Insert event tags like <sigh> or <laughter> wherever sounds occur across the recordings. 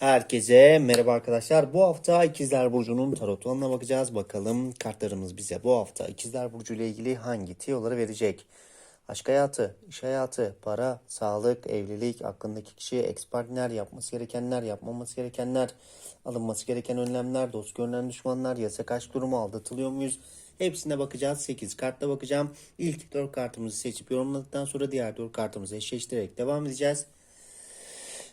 Herkese merhaba arkadaşlar. Bu hafta İkizler Burcu'nun tarotununa bakacağız. Bakalım kartlarımız bize bu hafta İkizler Burcu ile ilgili hangi tiyoları verecek? Aşk hayatı, iş hayatı, para, sağlık, evlilik, aklındaki kişi, partner, yapması gerekenler, yapmaması gerekenler, alınması gereken önlemler, dost görünen düşmanlar, yasak aşk durumu, aldatılıyor muyuz? Hepsine bakacağız. 8 kartla bakacağım. İlk 4 kartımızı seçip yorumladıktan sonra diğer 4 kartımızı eşleştirerek devam edeceğiz.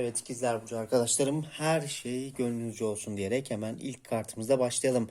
Evet ikizler burcu arkadaşlarım her şey gönlünüzce olsun diyerek hemen ilk kartımızda başlayalım.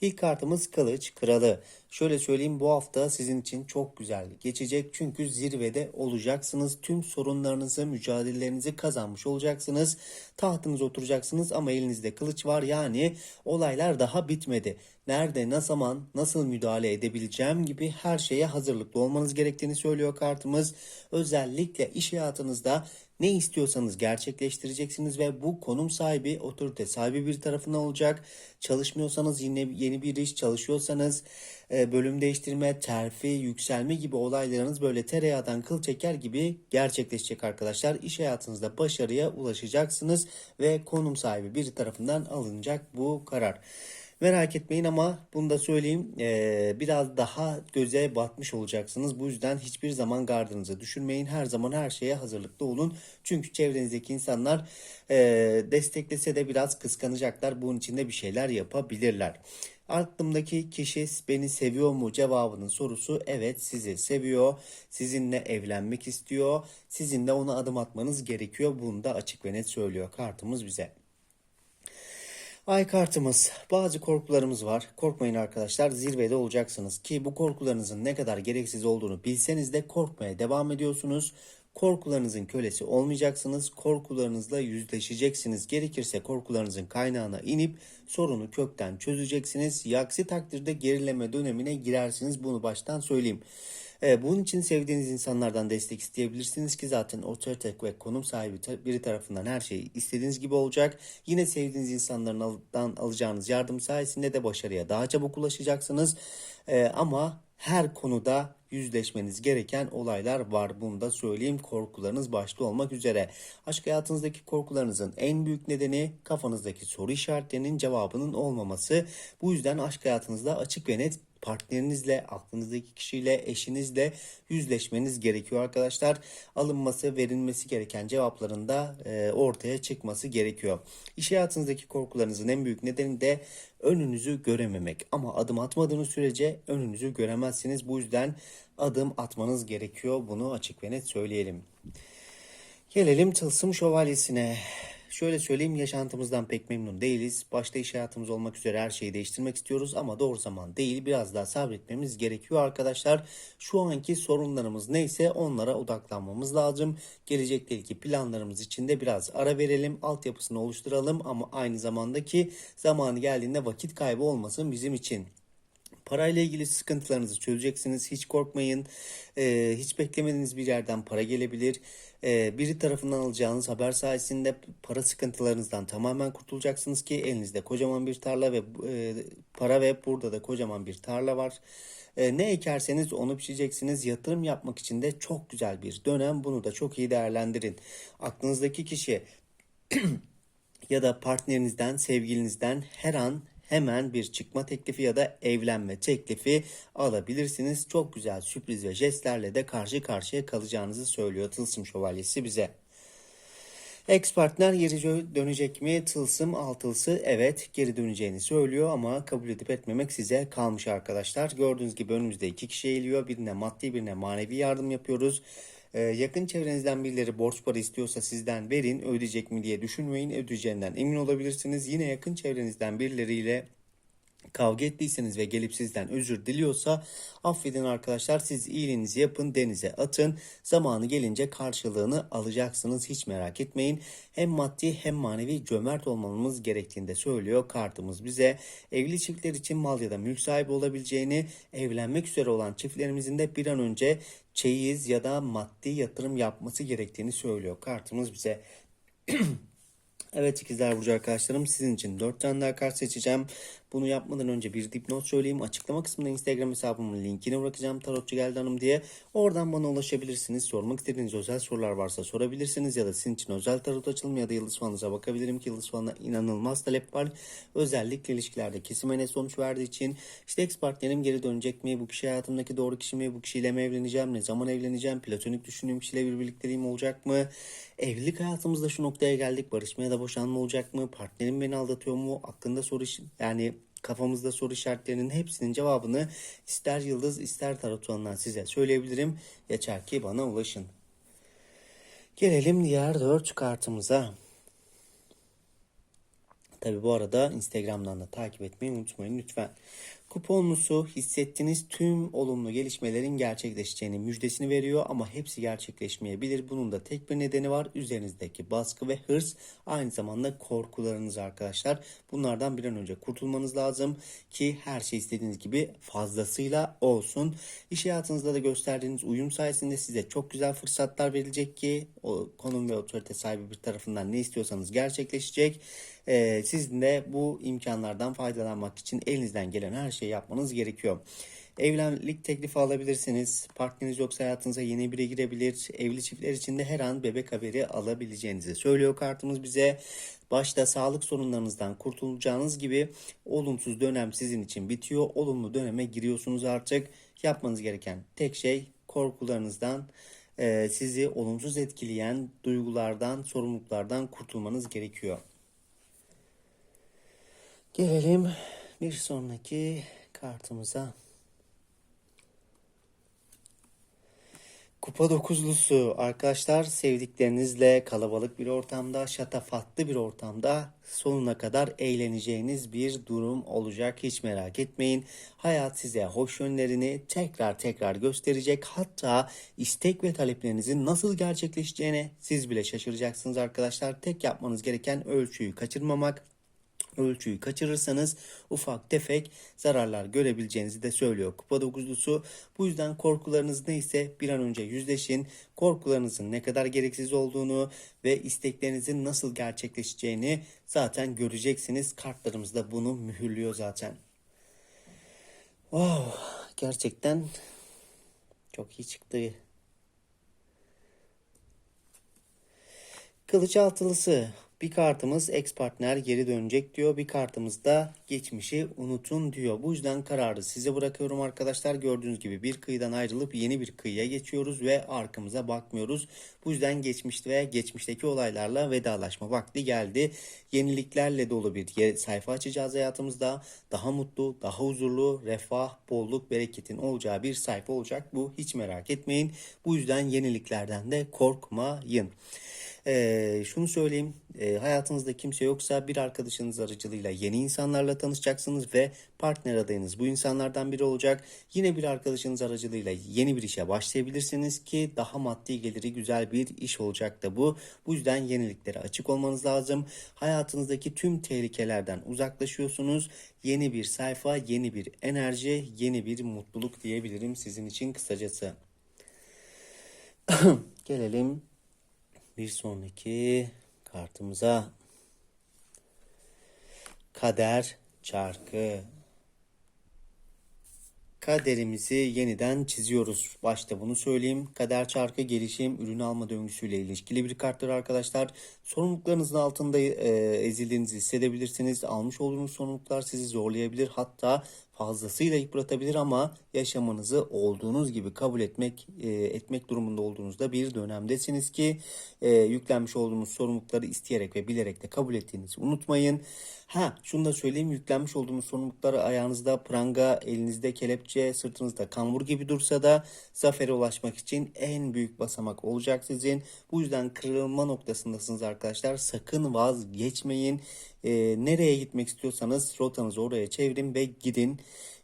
İlk kartımız kılıç kralı. Şöyle söyleyeyim bu hafta sizin için çok güzel geçecek. Çünkü zirvede olacaksınız. Tüm sorunlarınızı, mücadelelerinizi kazanmış olacaksınız. Tahtınıza oturacaksınız ama elinizde kılıç var. Yani olaylar daha bitmedi. Nerede, ne zaman, nasıl müdahale edebileceğim gibi her şeye hazırlıklı olmanız gerektiğini söylüyor kartımız. Özellikle iş hayatınızda ne istiyorsanız gerçekleştireceksiniz ve bu konum sahibi, otorite sahibi bir tarafından olacak. Çalışmıyorsanız yine yeni bir iş, çalışıyorsanız e, bölüm değiştirme, terfi, yükselme gibi olaylarınız böyle tereyağdan kıl çeker gibi gerçekleşecek arkadaşlar. İş hayatınızda başarıya ulaşacaksınız ve konum sahibi bir tarafından alınacak bu karar. Merak etmeyin ama bunu da söyleyeyim ee, biraz daha göze batmış olacaksınız. Bu yüzden hiçbir zaman gardınızı düşürmeyin. Her zaman her şeye hazırlıklı olun. Çünkü çevrenizdeki insanlar e, desteklese de biraz kıskanacaklar. Bunun için de bir şeyler yapabilirler. Aklımdaki kişi beni seviyor mu cevabının sorusu evet sizi seviyor. Sizinle evlenmek istiyor. Sizinle ona adım atmanız gerekiyor. Bunu da açık ve net söylüyor kartımız bize. Ay kartımız. Bazı korkularımız var. Korkmayın arkadaşlar. Zirvede olacaksınız ki bu korkularınızın ne kadar gereksiz olduğunu bilseniz de korkmaya devam ediyorsunuz. Korkularınızın kölesi olmayacaksınız. Korkularınızla yüzleşeceksiniz. Gerekirse korkularınızın kaynağına inip sorunu kökten çözeceksiniz. Aksi takdirde gerileme dönemine girersiniz. Bunu baştan söyleyeyim. E, bunun için sevdiğiniz insanlardan destek isteyebilirsiniz ki zaten otorite ve konum sahibi biri tarafından her şey istediğiniz gibi olacak. Yine sevdiğiniz insanlardan alacağınız yardım sayesinde de başarıya daha çabuk ulaşacaksınız. E, ama her konuda yüzleşmeniz gereken olaylar var. Bunu da söyleyeyim. Korkularınız başta olmak üzere. Aşk hayatınızdaki korkularınızın en büyük nedeni kafanızdaki soru işaretlerinin cevabının olmaması. Bu yüzden aşk hayatınızda açık ve net partnerinizle, aklınızdaki kişiyle, eşinizle yüzleşmeniz gerekiyor arkadaşlar. Alınması, verilmesi gereken cevapların da e, ortaya çıkması gerekiyor. İş hayatınızdaki korkularınızın en büyük nedeni de önünüzü görememek. Ama adım atmadığınız sürece önünüzü göremezsiniz. Bu yüzden adım atmanız gerekiyor. Bunu açık ve net söyleyelim. Gelelim Tılsım Şövalyesi'ne. Şöyle söyleyeyim yaşantımızdan pek memnun değiliz. Başta iş hayatımız olmak üzere her şeyi değiştirmek istiyoruz ama doğru zaman değil. Biraz daha sabretmemiz gerekiyor arkadaşlar. Şu anki sorunlarımız neyse onlara odaklanmamız lazım. Gelecekle ilgili planlarımız için de biraz ara verelim. Altyapısını oluşturalım ama aynı zamandaki zamanı geldiğinde vakit kaybı olmasın bizim için. Parayla ilgili sıkıntılarınızı çözeceksiniz. Hiç korkmayın. Ee, hiç beklemediğiniz bir yerden para gelebilir. Ee, biri tarafından alacağınız haber sayesinde para sıkıntılarınızdan tamamen kurtulacaksınız ki elinizde kocaman bir tarla ve e, para ve burada da kocaman bir tarla var. Ee, ne ekerseniz onu biçeceksiniz. Yatırım yapmak için de çok güzel bir dönem. Bunu da çok iyi değerlendirin. Aklınızdaki kişi <clears throat> ya da partnerinizden, sevgilinizden her an hemen bir çıkma teklifi ya da evlenme teklifi alabilirsiniz. Çok güzel sürpriz ve jestlerle de karşı karşıya kalacağınızı söylüyor Tılsım Şövalyesi bize. Ex partner geri dönecek mi? Tılsım altılısı evet geri döneceğini söylüyor ama kabul edip etmemek size kalmış arkadaşlar. Gördüğünüz gibi önümüzde iki kişi eğiliyor. Birine maddi birine manevi yardım yapıyoruz. Ee, yakın çevrenizden birileri borç para istiyorsa sizden verin ödeyecek mi diye düşünmeyin. Ödeyeceğinden emin olabilirsiniz. Yine yakın çevrenizden birileriyle kavga ettiyseniz ve gelip sizden özür diliyorsa affedin arkadaşlar siz iyiliğinizi yapın denize atın. Zamanı gelince karşılığını alacaksınız hiç merak etmeyin. Hem maddi hem manevi cömert olmamız gerektiğini de söylüyor kartımız bize. Evli çiftler için mal ya da mülk sahibi olabileceğini evlenmek üzere olan çiftlerimizin de bir an önce çeyiz ya da maddi yatırım yapması gerektiğini söylüyor kartımız bize <clears throat> Evet ikizler burcu arkadaşlarım sizin için 4 tane daha kart seçeceğim. Bunu yapmadan önce bir dipnot söyleyeyim. Açıklama kısmında Instagram hesabımın linkini bırakacağım Tarotçu Geldi Hanım diye. Oradan bana ulaşabilirsiniz. Sormak istediğiniz özel sorular varsa sorabilirsiniz. Ya da sizin için özel tarot açılımı ya da yıldız falanıza bakabilirim ki yıldız falına inanılmaz talep var. Özellikle ilişkilerde kesime ne sonuç verdiği için işte ex partnerim geri dönecek mi? Bu kişi hayatımdaki doğru kişi mi? Bu kişiyle mi evleneceğim? Ne zaman evleneceğim? Platonik düşündüğüm kişiyle bir birlikteliğim olacak mı? Evlilik hayatımızda şu noktaya geldik. Barışma ya da boşanma olacak mı? Partnerim beni aldatıyor mu? Aklında soru yani kafamızda soru işaretlerinin hepsinin cevabını ister yıldız ister tarot size söyleyebilirim. Yeter ki bana ulaşın. Gelelim diğer dört kartımıza. Tabi bu arada Instagram'dan da takip etmeyi unutmayın lütfen. Kuponlusu hissettiğiniz tüm olumlu gelişmelerin gerçekleşeceğini müjdesini veriyor ama hepsi gerçekleşmeyebilir. Bunun da tek bir nedeni var. Üzerinizdeki baskı ve hırs aynı zamanda korkularınız arkadaşlar. Bunlardan bir an önce kurtulmanız lazım ki her şey istediğiniz gibi fazlasıyla olsun. İş hayatınızda da gösterdiğiniz uyum sayesinde size çok güzel fırsatlar verilecek ki o konum ve otorite sahibi bir tarafından ne istiyorsanız gerçekleşecek. Ee, sizin de bu imkanlardan faydalanmak için elinizden gelen her şeyi yapmanız gerekiyor. Evlilik teklifi alabilirsiniz. Partneriniz yoksa hayatınıza yeni biri girebilir. Evli çiftler için de her an bebek haberi alabileceğinizi söylüyor kartımız bize. Başta sağlık sorunlarınızdan kurtulacağınız gibi olumsuz dönem sizin için bitiyor. Olumlu döneme giriyorsunuz artık. Yapmanız gereken tek şey korkularınızdan, e, sizi olumsuz etkileyen duygulardan, sorumluluklardan kurtulmanız gerekiyor. Gelelim bir sonraki kartımıza. Kupa dokuzlusu arkadaşlar sevdiklerinizle kalabalık bir ortamda, şatafatlı bir ortamda sonuna kadar eğleneceğiniz bir durum olacak. Hiç merak etmeyin. Hayat size hoş yönlerini tekrar tekrar gösterecek. Hatta istek ve taleplerinizin nasıl gerçekleşeceğine siz bile şaşıracaksınız arkadaşlar. Tek yapmanız gereken ölçüyü kaçırmamak ölçüyü kaçırırsanız ufak tefek zararlar görebileceğinizi de söylüyor kupa dokuzlusu. Bu yüzden korkularınız neyse bir an önce yüzleşin. Korkularınızın ne kadar gereksiz olduğunu ve isteklerinizin nasıl gerçekleşeceğini zaten göreceksiniz. Kartlarımız da bunu mühürlüyor zaten. Wow, gerçekten çok iyi çıktı. Kılıç altılısı. Bir kartımız ex partner geri dönecek diyor. Bir kartımız da geçmişi unutun diyor. Bu yüzden kararı size bırakıyorum arkadaşlar. Gördüğünüz gibi bir kıyıdan ayrılıp yeni bir kıyıya geçiyoruz ve arkamıza bakmıyoruz. Bu yüzden geçmişte ve geçmişteki olaylarla vedalaşma vakti geldi. Yeniliklerle dolu bir sayfa açacağız hayatımızda. Daha mutlu, daha huzurlu, refah, bolluk, bereketin olacağı bir sayfa olacak. Bu hiç merak etmeyin. Bu yüzden yeniliklerden de korkmayın. Ee, şunu söyleyeyim, ee, hayatınızda kimse yoksa bir arkadaşınız aracılığıyla yeni insanlarla tanışacaksınız ve partner adayınız bu insanlardan biri olacak. Yine bir arkadaşınız aracılığıyla yeni bir işe başlayabilirsiniz ki daha maddi geliri güzel bir iş olacak da bu. Bu yüzden yeniliklere açık olmanız lazım. Hayatınızdaki tüm tehlikelerden uzaklaşıyorsunuz. Yeni bir sayfa, yeni bir enerji, yeni bir mutluluk diyebilirim sizin için kısacası. <clears throat> Gelelim bir sonraki kartımıza. Kader çarkı. Kaderimizi yeniden çiziyoruz. Başta bunu söyleyeyim. Kader çarkı gelişim, ürün alma döngüsüyle ilişkili bir karttır arkadaşlar. Sorumluluklarınızın altında e, ezildiğinizi hissedebilirsiniz. Almış olduğunuz sorumluluklar sizi zorlayabilir. Hatta fazlasıyla yıpratabilir ama yaşamınızı olduğunuz gibi kabul etmek e, etmek durumunda olduğunuzda bir dönemdesiniz ki e, yüklenmiş olduğunuz sorumlulukları isteyerek ve bilerek de kabul ettiğinizi unutmayın. Ha şunu da söyleyeyim yüklenmiş olduğunuz sorumlulukları ayağınızda pranga, elinizde kelepçe, sırtınızda kambur gibi dursa da zafere ulaşmak için en büyük basamak olacak sizin. Bu yüzden kırılma noktasındasınız arkadaşlar. Sakın vazgeçmeyin. E, nereye gitmek istiyorsanız rotanızı oraya çevirin ve gidin.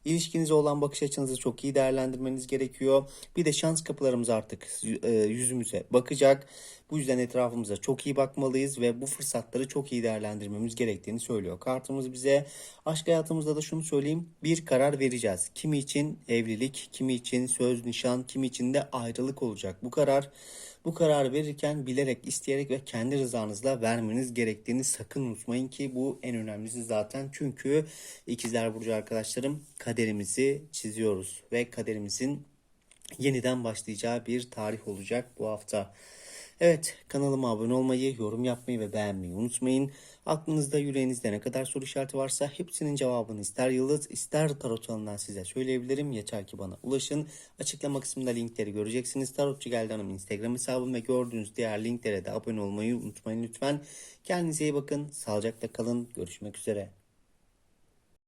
İlişkinize olan bakış açınızı çok iyi değerlendirmeniz gerekiyor. Bir de şans kapılarımız artık e, yüzümüze bakacak. Bu yüzden etrafımıza çok iyi bakmalıyız ve bu fırsatları çok iyi değerlendirmemiz gerektiğini söylüyor. Kartımız bize aşk hayatımızda da şunu söyleyeyim. Bir karar vereceğiz. Kimi için evlilik, kimi için söz, nişan, kimi için de ayrılık olacak. Bu karar bu kararı verirken bilerek, isteyerek ve kendi rızanızla vermeniz gerektiğini sakın unutmayın ki bu en önemlisi zaten. Çünkü ikizler burcu arkadaşlarım kaderimizi çiziyoruz ve kaderimizin yeniden başlayacağı bir tarih olacak bu hafta. Evet kanalıma abone olmayı, yorum yapmayı ve beğenmeyi unutmayın. Aklınızda yüreğinizde ne kadar soru işareti varsa hepsinin cevabını ister yıldız ister tarot alanından size söyleyebilirim. Yeter ki bana ulaşın. Açıklama kısmında linkleri göreceksiniz. Tarotçu Geldi Hanım Instagram hesabım ve gördüğünüz diğer linklere de abone olmayı unutmayın lütfen. Kendinize iyi bakın. Sağlıcakla kalın. Görüşmek üzere.